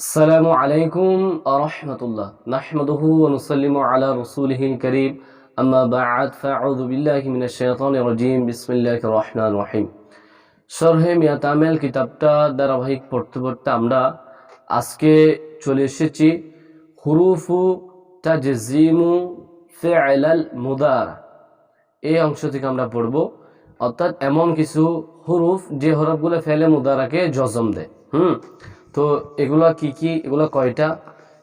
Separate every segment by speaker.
Speaker 1: আসসালামু আলাইকুম আরহামতুল্লাহ নাহমদহু অনুসলিম আলা রসুলহিন করিম। আম্মা বাদ, ফাউযু বিল্লাহি মিনাশ শাইতানির রাজিম। বিসমিল্লাহির রহমানির রহিম। শরহে মিয়া তামেল কিতাবটা ধারাবাহিক পড়তে পড়তে আমরা আজকে চলে এসেছি হুরুফু তাজিমু ফেআলাল মুদার। এই অংশ থেকে আমরা পড়ব। অর্থাৎ এমন কিছু হুরুফ যে হরফগুলো ফেলে মুদারাকে জজম দেয়। হুম? তো এগুলো কি কি, এগুলো কয়টা?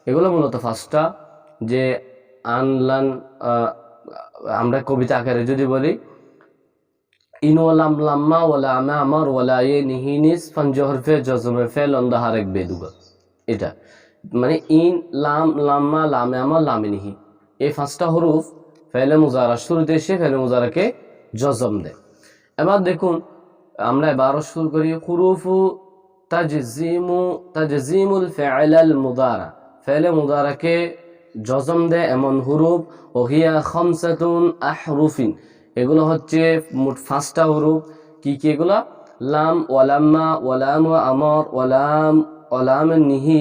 Speaker 1: এগুলো মূলত ফার্স্টটা যে আনলান আমরা কবিতা আকারে যদি বলি ইন ওয়ালাম লাম্মা ওয়ালা আমা আমার এ নিহিনিস জজমে ফে লন্দা হারেক বেদুগা। এটা। মানে ইন, লাম, লাম্মা, লামে আমার লামে নিহি। এই পাঁচটা হরুফ ফেলে মুজারা শুরুতে এসে ফেলে মুজারাকে জজম দেয়। এবার দেখুন, আমরা এবারও শুরু করি, হুরুফু তাজজিমু, তাজজিমুল ফেআলাল মুদারা। ফেলে মুদারাকে জজম দেয় এমন হুরুফ, ওহিয়া খামসাতুন আহরুফিন। এগুলো হচ্ছে মোট পাঁচটা হুরুপ কি কি এগুলো? লাম, ওয়ালাম্মা, ওয়ালাম আমর, ওয়ালাম ওয়ালাম নিহি,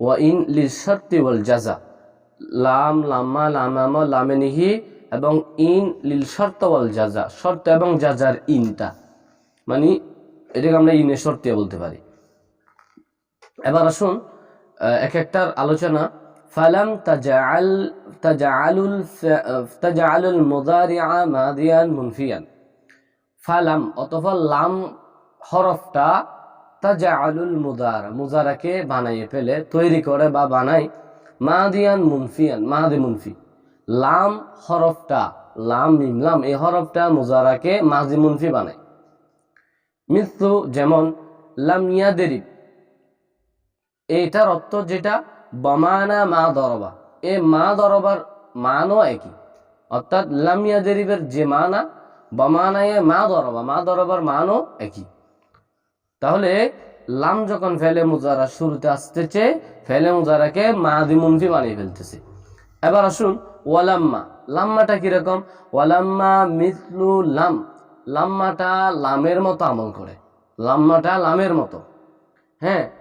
Speaker 1: ওয়া ইন লিশর্তি ওয়াল জাজা। লাম, লাম্মা লামাম লামে নিহি এবং ইন লিল শর্ত ওয়াল জাজা। শর্ত এবং জাজার ইনটা। মানে এটাকে আমরা ইনের শর্তিয়া বলতে পারি। এবার আসুন এক একটার আলোচনা। ফালাম তাজাআল, তাজাআলুল মুনফিয়ান। ফালাম অথবা লাম হরফটা তাজাআলুল মুদার, মুজারাকে বানাইয়ে ফেলে, তৈরি করে বা বানায়। মাদিয়ান মুনফিয়ান, মাদি মুনফি। লাম হরফটা, লাম মিম, লাম, এই হরফটা মুজারাকে মাজি মুনফি বানায়। মৃত্যু যেমন, লাম ইয়াদেরিব এইটার অর্থ যেটা? বমানা মা দরবা। এ মা দরবার মানও একই। অর্থাৎ লামিয়া দেরিবের যে মানা, বমানায় মা দরবা, মা দরবার মানও একই। তাহলে লাম যখন ফেলে মুজারা শুরুতে আসতেছে, ফেলে মুজারাকে মা দিমুনফি বানিয়ে ফেলতেছে। এবার আসুন, ওয়ালাম্মা। লাম্মাটা কীরকম? ওয়ালাম্মা মিথলু লাম। লাম্মাটা লামের মতো আমল করে। লাম্মাটা লামের মতো। হ্যাঁ?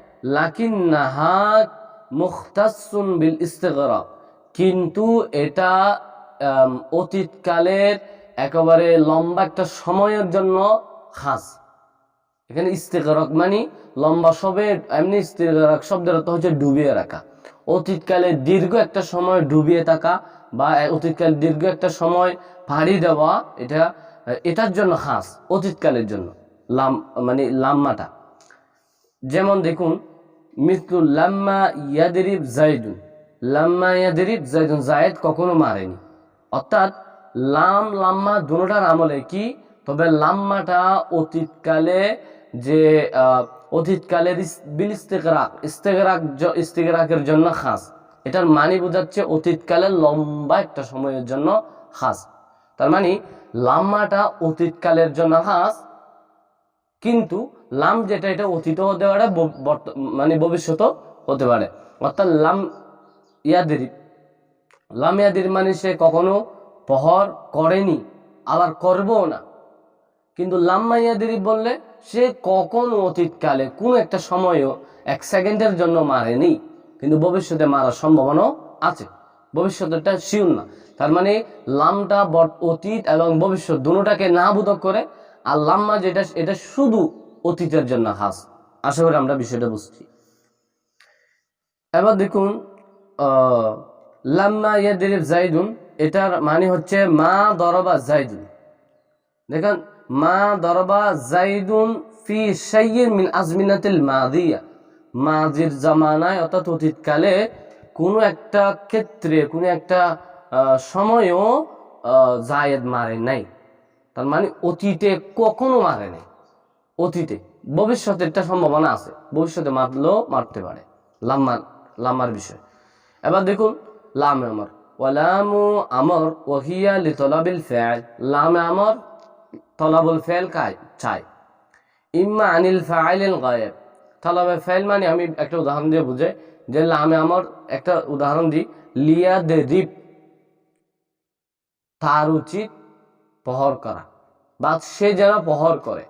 Speaker 1: কিন্তু এটা অতীতকালের একেবারে লম্বা একটা সময়ের জন্য খাস। এখানে ইস্তেগরক মানে লম্বা সবে এমনি ইস্তেকারক শব্দের অর্থ হচ্ছে ডুবিয়ে রাখা। অতীতকালে দীর্ঘ একটা সময় ডুবিয়ে থাকা বা অতীতকালে দীর্ঘ একটা সময় পাড়ি দেওয়া, এটা, এটার জন্য খাস, অতীতকালের জন্য, লাম মানে লাম্মাটা। যেমন দেখুন মৃত্যু লাম্মা ইয়াদেরিব জাইদুন। লাম্মা ইয়াদেরিব জাইদুন জায়েদ কখনো মারেনি। অর্থাৎ লাম, লাম্মা দুটার আমলে কি? তবে লাম্মাটা অতীতকালে যে অতীতকালের বিল ইস্তেকরাক ইস্তেকরাক ইস্তেকরাকের জন্য খাস। এটার মানে বোঝাচ্ছে অতীতকালের লম্বা একটা সময়ের জন্য খাস। তার মানে লাম্মাটা অতীতকালের জন্য খাস, কিন্তু লাম যেটা, এটা অতীত হতে পারে মানে ভবিষ্যৎ হতে পারে। অর্থাৎ লাম ইয়াদের, লাম ইয়াদির মানে সে কখনো পহর করেনি, আবার করবও না। কিন্তু লাম্মা ইয়াদেরি বললে সে কখনো অতীতকালে কোন একটা সময়ও এক সেকেন্ডের জন্য মারেনি, কিন্তু ভবিষ্যতে মারার সম্ভাবনাও আছে। ভবিষ্যতেরটা শিউর না। তার মানে লামটা অতীত এবং ভবিষ্যৎ দুটাকে না বোধক করে, আর লাম্মা যেটা, এটা শুধু অতীতের জন্য খাস আশা করি আমরা বিষয়টা বুঝছি। এবার দেখুন লাম্মা ইয়াদিরিব জাইদুন, এটার মানে হচ্ছে মা দরবা জাইদুন। দেখেন, মা দরবা জাইদুন ফি শাইয়িন মিন আজমিনাতিল মাদিয়া। মাজির জামানায় অর্থাৎ অতীতকালে কোনো একটা ক্ষেত্রে, কোনো একটা সময়ও জায়েদ মারে নাই। তার মানে অতীতে কখনো মারে নাই। অতীতে। ভবিষ্যতে একটা সম্ভাবনা আছে। ভবিষ্যতে মারলেও মারতে পারে। লাম্মার লাম্মার বিষয়। এবার দেখুন, লামে আমর। ওয়ালামু আমর ওহিয়া লি তলাবিল ফেল। লামে আমর তলাবুল ফেল কায় চাই ইম্মা আনিল ফাইলিল গায়েব। তলাবে ফেল মানে আমি একটা উদাহরণ দিয়ে বুঝে যে লামে আমর একটা উদাহরণ দিই। লিয়া দে রিপ তার উচিত পহর করা। বা সে যেন পহর করে।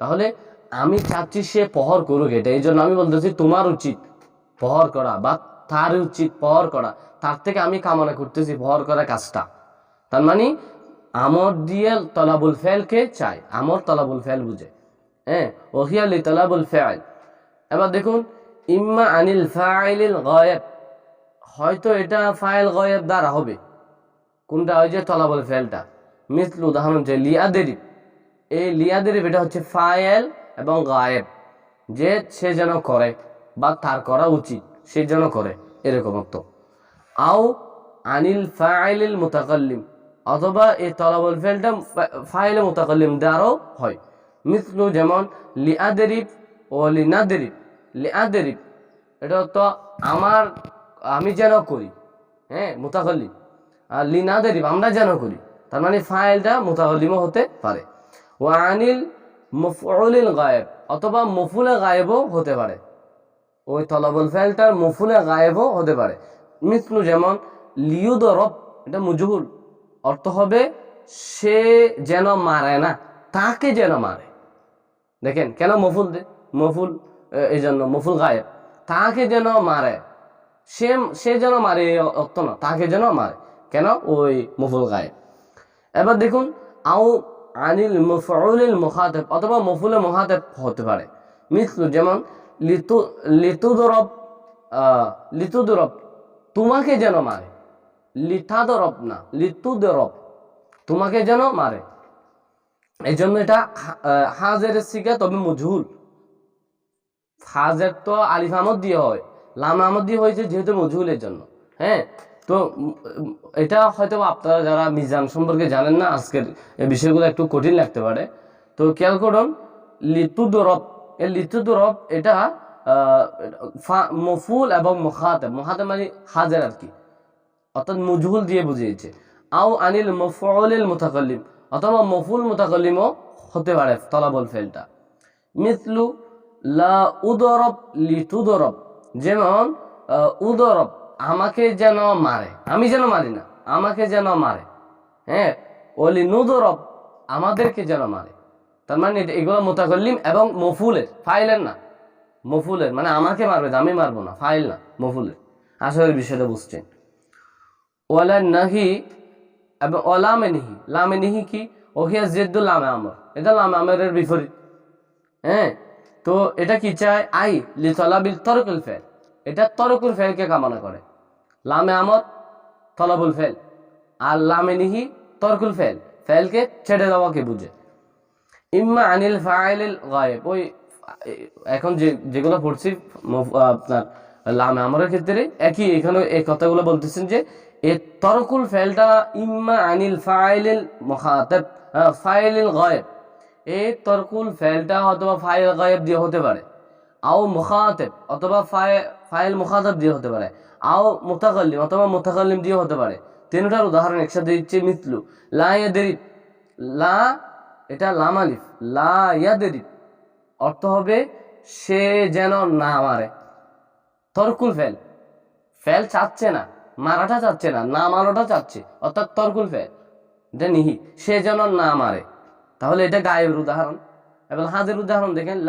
Speaker 1: তাহলে আমি চাচ্ছি সে পহর করুক এটা, এই জন্য আমি বলতেছি তোমার উচিত প্রহর করা বা তার উচিত প্রহর করা। তার থেকে আমি কামনা করতেছি প্রহর করা কাজটা। তার মানে আমর দিয়ে তলাবুল ফেলকে চাই আমর তলাবুল ফেল বুঝে। হ্যাঁ ওহিয়ালি তলাবুল ফেল এবার দেখুন, ইম্মা আনিল ফাইলিল গয়েব। হয়তো এটা ফাইল গয়েব দ্বারা হবে। কোনটা? ওই যে তলাবল ফেলটা। মিসল উদাহরণ যে লিয়া লিয়াদেরিব এই লিয়াদেরিব এটা হচ্ছে ফায়েল এবং গায়েব। যে সে যেন করে বা তার করা উচিত, সে যেন করে, এরকম অর্থ। আও আনিল ফাইলিল মুতাকাল্লিম, অথবা এই তলাবল ফেলটা ফাইলে মুতাকাল্লিম দ্বারাও হয়। মিসলু যেমন লিয়াদেরিব ও লিনাদেরিব। লিয়াদেরিব, এটা তো আমার, আমি যেন করি হ্যাঁ মুতাকাল্লিম। আর লিনাদেরিব, আমরা যেন করি, তার মানে ফাইলটা মুতাকাল্লিমও হতে পারে। ও আনিল মফউলিল গায়েব, অথবা মফুলে গায়েবও হতে পারে। ওই তলাবল ফাইলটার মফুলে গায়েবও হতে পারে। মিসলু যেমন লিউদরব, এটা মুজহুল। অর্থ হবে সে যেন মারে না, তাকে যেন মারে। দেখেন, কেন মফুল দে? মফুল এই জন্য মফুল গায়েব। তাকে যেন মারে। সে সে যেন মারে অর্থ না, তাকে যেন মারে। কেন? ওই মফুল গায়েব। এবার দেখুন, আও আনিল মফউলিল মুখাতেব অথবা মফুলে মুখাতেব হতে পারে। মিসলু যেমন, লিতু, লিতুদরব লিতুদরব তোমাকে যেন মারে। লিথাদরব না, লিতুদরব তোমাকে যেন মারে। এই জন্য এটা হাজের সিগা তবে মজহুল। হাজের তো আলিফ আহমদ দিয়ে হয়, লাম আহমদ দিয়ে হয়েছে যেহেতু মজহুলের জন্য। হ্যাঁ? তো এটা হয়তো আপনারা যারা মিজান সম্পর্কে জানেন না, আজকের এই বিষয়গুলো একটু কঠিন লাগতে পারে। তো খেয়াল করুন লিতুদরব এই লিতুদরব এটা মফুল এবং মহাতে মহাতে মানে হাজের আর কি। অর্থাৎ মজহুল দিয়ে বুঝিয়েছে। আও আনিল মফউলিল মুতাকাল্লিম, অথবা মফুল মুতাকাল্লিমও হতে পারে তলাবল ফেলটা। মিসলু লা উদরব লিতুদরব, যেমন উদরব আমাকে যেন মারে। আমি যেন মারি না, আমাকে যেন মারে। হ্যাঁ ওলি নুদরব আমাদেরকে যেন মারে। তার মানে এগুলো মোতাকল্লিম এবং মফুলের, ফাইলের না। মফুলের মানে আমাকে মারবে, আমি মারবো না, ফাইল না, মফুলের। আসলে বিষয়টা বুঝছেন। ওয়ালা নাহি এবং অলামে নিহি লামে নিহি কি? ওহিয়া জেদ্দুল লামে আমর। এটা লামে আমরের বিপরীত। হ্যাঁ তো এটা কি চায়? আই, লি তলাবিল তরকুল ফেল। এটা তরকুল ফেলকে কামনা করে। লামে আমর তলাবুল ফেল। আর লামে নিহি তরকুল ফেল। ফেলকে ছেড়ে দেওয়াকে বুঝে? ইম্মা আনিল ফাইলিল গায়েব। ওই এখন যে যেগুলো পড়ছি আপনার লামে আমরের ক্ষেত্রে একই এখানে এই কথাগুলো বলতেছেন যে এ তরকুল ফেলটা ইম্মা আনিল ফাইলিল মুখাতাব আহ, ফাইলিল গায়েব। এই তরকুল ফেলটা অথবা ফাইল গায়েব দিয়ে হতে পারে। আও মুখাতেব অথবা ফাই- ফাইল মুখাতাব দিয়ে হতে পারে। আও মুতাকাল্লিম অথবা মুতাকাল্লিম দিয়ে হতে পারে। তিনটার উদাহরণ একসাথে দিচ্ছে মিতলু লা ইয়াদরিব। লা, এটা লাম আলিফ। লা ইয়াদরিব। অর্থ হবে সে যেন না মারে। তরকুল ফেল। ফেল চাচ্ছে না, মারাটা চাচ্ছে না না মারাটা চাচ্ছে, অর্থাৎ তরকুল ফেল। এটা নিহি, সে যেন না মারে। তাহলে এটা গায়েবের উদাহরণ। এবং হাজের উদাহরণ দেখেন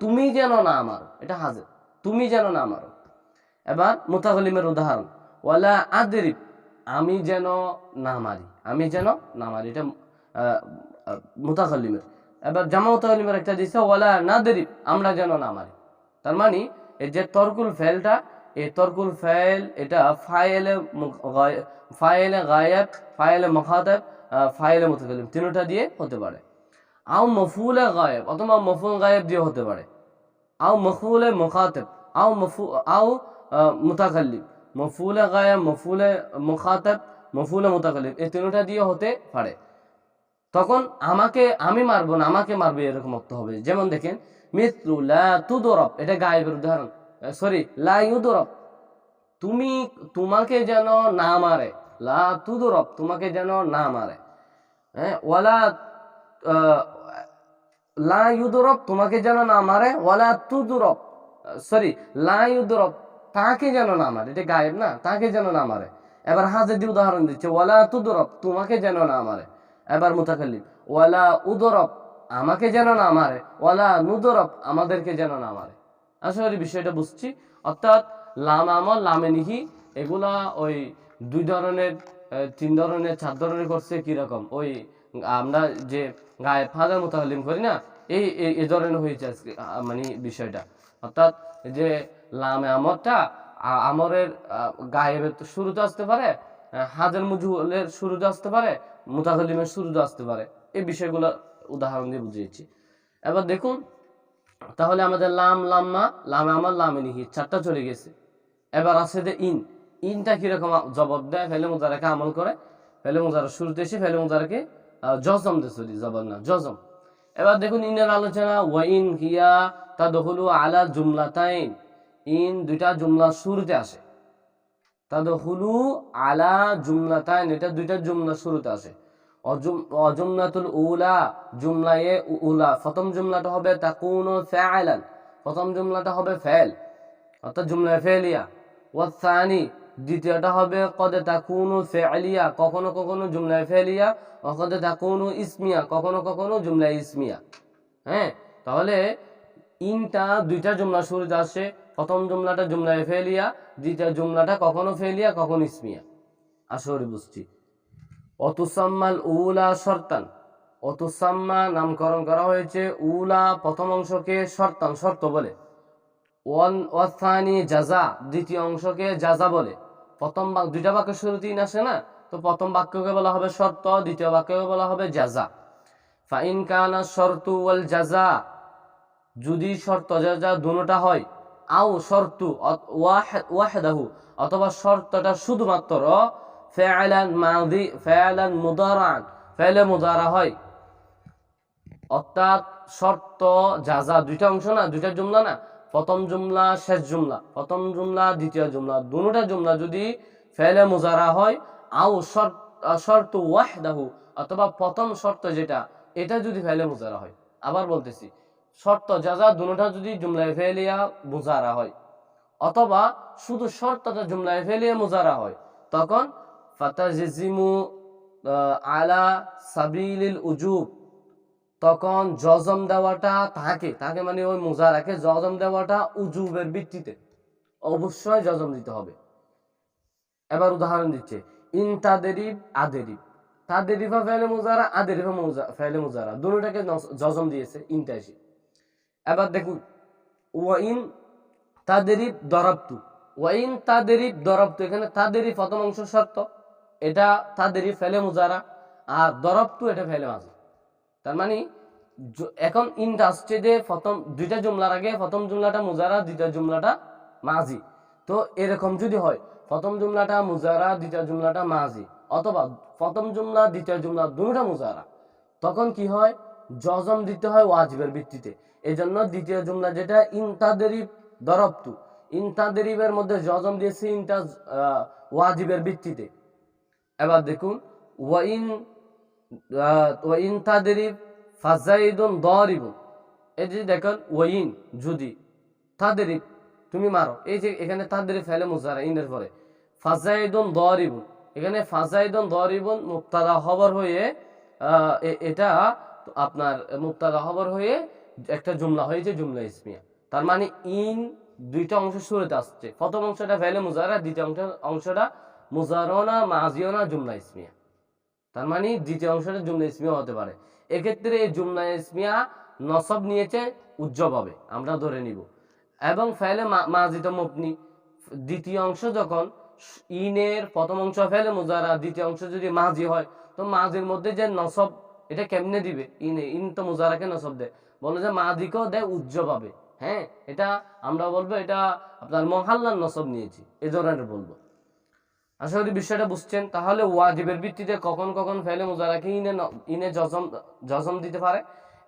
Speaker 1: তুমি যেন না মারো। এটা হাজের, তুমি যেন না মারো। এবার মুতাকলিমের উদাহরণ, ওয়ালা আদেরিব আমি যেন না মারি। আমি যেন না মারি, এটা মুতাকলিমের এবার জামা মুতাকলিমের একটা দিচ্ছে ওয়ালা না দেরিব আমরা যেন না মারি। তার মানে এই যে তরকুল ফেলটা, এই তরকুল ফেল, এটা ফায়েলে মু- গায়- ফাইলে গায়েব ফাইলে মখাতাব ফাইলে মুতাকলিম তিনটা দিয়ে হতে পারে। আও মফুলে গায়েব, অথবা মফুল গায়েব দিয়ে হতে পারে। আও মফুলে মোখাতেব, আও মফু, আও মুতাকাল্লিম মফুলে গায়েব মফুলে মুখাতেব মফুলে মুতাকাল্লিম এই তিনটা দিয়ে হতে পারে। তখন আমাকে, আমি মারবো না, আমাকে মারবে এরকম অর্থ হবে। যেমন দেখেন মিত্রু লা তুদরব, এটা গায়েবের উদাহরণ সরি লা ইউদরব। তুমি, তোমাকে যেন না মারে, লা তুদরব, তোমাকে যেন না মারে। হ্যাঁ ওয়ালা লা তোমাকে যেন না মারে, ওয়ালা তুদরব, সরি, লা তাকে যেন না মারে, এটা গায়েব না, তাকে যেন না মারে। এবার হাজের দিয়ে উদাহরণ দিচ্ছে, ওয়ালা তুদরব, তোমাকে যেন না মারে। এবার মুতাকাল্লিম ওয়ালা উদরব, আমাকে যেন না মারে, ওয়ালা নুদরব, আমাদেরকে যেন না মারে। আসলে বিষয়টা বুঝছি, অর্থাৎ লাম আমল, লামে নিহি, এগুলা ওই দুই ধরনের তিন ধরনের, চার ধরনের করছে কীরকম? ওই আমরা যে গায়ে ফাদার মোতালিম করি না, এই এই ধরনের হয়েছে আজকে মানে বিষয়টা। অর্থাৎ যে লামে আমরটা আমরের গায়েবের তো শুরুতে আসতে পারে হাজার মুজুলের শুরুতে আসতে পারে মুতাকালিমের শুরুতে আসতে পারে। এই বিষয়গুলো উদাহরণ দিয়ে বুঝিয়েছি। এবার দেখুন, তাহলে আমাদের লাম, লাম্মা, লামে আমার, লামে নিহি, চারটা চলে গেছে। এবার আছে যে ইন। ইনটা কীরকম জবাব দেয়? ফেলে মুজারাকে আমল করে, ফেলে মুজারা শুরুতে এসে ফেলে মুজারাকে জজম দে সরি জবাব না, জজম। এবার দেখুন ইনের আলোচনা, ওয়াইন হিয়া তা দহলু আলা জুমলাতাইন। ইন দুইটা জুমলা শুরুতে আসে। তা দহলু আলা জুমলাতাইন, এটা দুইটা জুমলা শুরুতে আসে। অজুম- অজুমলাতুল উলা, জুমলায়ে উ- উলা। প্রথম জুমলাটা হবে তাকুনু ফাআলান প্রথম জুমলাটা হবে ফেল। অর্থাৎ জুমলা ফেলিয়া ওয়াসানি দ্বিতীয়টা হবে, কদে তাকুনু ফেলিয়া কখনো কখনো জুমলা ফেলিয়া কদে তাকুনু ইসমিয়া কখনো কখনো জুমলা ইসমিয়া। হ্যাঁ তাহলে ইনটা দুইটা জুমলা শুরুতে আসে, প্রথম জুমলাটা জুমলা ফেলিয়া, দ্বিতীয় জুমলাটা কখনো ফেলিয়া, কখনো ইসমিয়া। আসরে বুঝছি অতুসাম্মাল উলা শর্তান। অতুসাম্মা নামকরণ করা হয়েছে, উলা প্রথম অংশকে শর্তান, শর্ত বলে। ওয়ান ওয়াসানি জাজা, দ্বিতীয় অংশকে জাজা বলে। প্রথম বাক, দুইটা বাক্য শুরুতেই আসে না? তো প্রথম বাক্যকে বলা হবে শর্ত, দ্বিতীয় বাক্যকে বলা হবে জাজা। ফাইন কানা শর্তু ওয়াল জাজা। যদি শর্ত, জাজা দুটোটা হয়, আও শর্তু ওয়াহদাহু, অথবা শর্তটা শুধুমাত্র ফেআলান মাদি ফেআলান মুদারান, ফেলে মুদারা হয়। অর্থাৎ শর্ত, জাজা দুইটা অংশ না, দুইটা জুমলা না? প্রথম জুমলা, শেষ জুমলা, প্রথম জুমলা, দ্বিতীয় জুমলা, দুটা জুমলা যদি ফেলে মুজারা হয়, আও শর্ত ওয়াহদাহু, অথবা প্রথম শর্ত যেটা, এটা যদি ফেলে মুজারা হয়। আবার বলতেছি, শর্ত যা যা, দুটা যদি জুমলায় ফেলিয়া মুজারা হয়, অথবা শুধু শর্তটা জুমলায় ফেলিয়া মুজারা হয়, তখন ফাতাজিমু আলা সাবিলিল উজুব তখন জজম দেওয়াটা তাকে তাকে মানে ওই মুজারাকে জজম দেওয়াটা উজুবের ভিত্তিতে। অবশ্যই জজম দিতে হবে। এবার উদাহরণ দিচ্ছে, ইন তাদেরিব আদেরিব। তাদেরিফা ফেলে মুজারা আদেরিফা মুজা, ফেলে মুজারা। দুটোটাকে নস- জজম দিয়েছে ইনটা এসে এবার দেখুন ওয়াইন তাদেরিব দরাবতু। ওয়াইন তাদেরিব দরাবতু, এখানে তাদেরই প্রথম অংশ শর্ত, এটা তাদেরই ফেলে মুজারা, আর দরাবতু, এটা ফেলে মাঝে তার মানে এখন ইনটা প্রথম দুইটা জুমলার আগে প্রথম জুমলাটা মুজারা দ্বিতীয় জুমলাটা মাজি। তো এরকম যদি হয় প্রথম জুমলাটা মুজারা দ্বিতীয় জুমলাটা মাজি। অথবা প্রথম জুমলা দ্বিতীয় জুমলা দুটা মুজারা তখন কি হয়? জজম দিতে হয় ওয়াজিবের ভিত্তিতে। এই জন্য দ্বিতীয় জুমলা যেটা ইনতাদেরিব দরবতু ইনতাদেরিবের মধ্যে জজম দিয়েছে ইনটা আহ, ওয়াজিবের ভিত্তিতে। এবার দেখুন ওয়াইন ওয়াইন তাদেরিব ফাজাইদুন দরিবুন। এই যে দেখেন, ওয়াইন যদি তাদেরিব তুমি মারো। এই যে এখানে তাদের ফেলে মুজারা, ইনের পরে। ফাজাইদুন দরিবুন। এখানে ফাজাইদুন দরিবুন মুক্তাদা খবর হয়ে এটা আপনার মুক্তাদা খবর হয়ে একটা জুমলা হয়েছে, জুমলা ইসমিয়া। তার মানে ইন দুইটা অংশ শুরুতে আসছে। প্রথম অংশটা ফেলে মুজারা, দ্বিতীয় অংশ অংশটা মুজারনা, মাজিওনা, জুমলা ইসমিয়া। তার মানে দ্বিতীয় অংশটা জুমলা ইসমিয়া হতে পারে। এক্ষেত্রে এই জুমলা ইসমিয়া নসব নিয়েছে উজ্জ্বলভাবে আমরা ধরে নিব। এবং ফেলে মাজিত মপনি দ্বিতীয় অংশ যখন ইনের প্রথম অংশ ফেলে মুজারা, দ্বিতীয় অংশ যদি মাজি হয়, তো মাজির মধ্যে যে নসব, এটা কেমনে দিবে? ইনে, ইন তো মুজারাকে নসব দেয়। বলে যে মাদিকেও দেয় উজ্জ্বলভাবে হ্যাঁ এটা আমরা বলব, এটা আপনার মহাল্লার নসব নিয়েছি। এ ধরনের বলব। আশা করি বিষয়টা বুঝছেন, তাহলে ওয়াজিবের ভিত্তিতে কখন কখন ফেলে মুজারাকে ইনে ইনে জজম জজম দিতে পারে।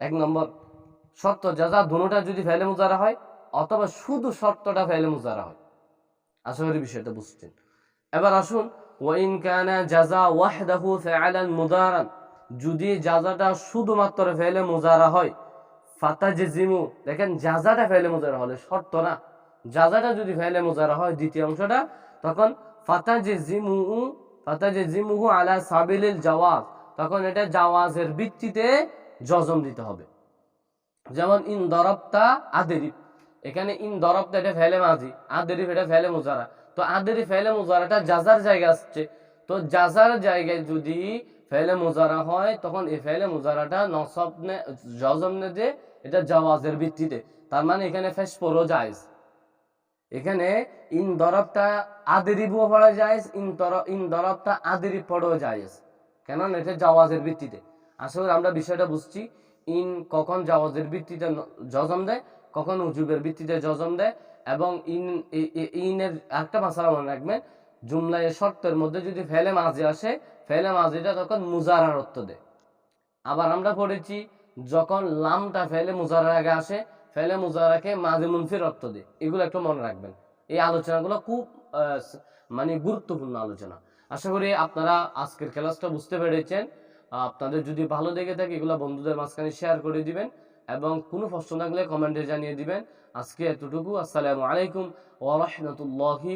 Speaker 1: এক নম্বর শর্ত জাজা দুটা যদি ফেলে মুজারা হয়, অথবা শুধু শর্তটা ফেলে মুজারা হয়। আশা করি বিষয়টা বুঝছেন। এবার আসুন, ওয়াইন কানা জাজা ওয়াহদাহু ফাআলান মুদারান। যদি জাজাটা শুধুমাত্র ফেলে মুজারা হয় ফাতাজিমু দেখেন জাজাটা ফেলে মুজারা হলে শর্ত না। জাজাটা যদি ফেলে মুজারা হয়, দ্বিতীয় অংশটা, তখন ফাতাজিমু ফাতাজিমুহু তখন এটা জাওয়াজের ভিত্তিতে জজম দিতে হবে। যেমন, ইন দরবতা আদেরিব এখানে ইন দরব এটা ফেলে মাঝি আদেরি এটা ফেলে মুজারা। তো আদেরি ফেলে মুজারাটা যাজার জায়গা আসছে। তো যাজার জায়গায় যদি ফেলে মুজারা হয়, তখন এই ফেলে মুজারাটা নসব নে জজম নে যে এটা জাওয়াজের ভিত্তিতে। তার মানে এখানে ফেস পড়ো জায়েজ। এখানে ইন দরবটা আদেরি বুয়া পড়া যায়, ইন তর, ইন দরবটা আদেরি পড়ো জায়েজ কেন এটা জাওয়াজের ভিত্তিতে। আসলে আমরা বিষয়টা বুঝছি, ইন কখন জাওয়াজের ভিত্তিতে জজম দেয়, কখন উজুবের ভিত্তিতে জজম দেয়, এবং ইন ইনের একটা মাসালা মনে রাখবেন, জুমলায় শর্তের মধ্যে যদি ফেলে মাঝে আসে, ফেলে মাঝিটা তখন মুজারার অর্থ দেয়। আবার আমরা পড়েছি, যখন লামটা ফেলে মুজারার আগে আসে ফেলে মুজারাকে মাঝে মুনফির অর্থ দেয়। এগুলো একটু মনে রাখবেন। এই আলোচনাগুলো খুব মানে গুরুত্বপূর্ণ আলোচনা। আশা করি আপনারা আজকের ক্লাসটা বুঝতে পেরেছেন। আপনাদের যদি ভালো লেগে থাকে, এগুলো বন্ধুদের মাঝখানে শেয়ার করে দিবেন এবং কোনো প্রশ্ন থাকলে কমেন্টে জানিয়ে দিবেন। আজকে এতটুকু। আসসালামু আলাইকুম ওয়া রাহমাতুল্লাহি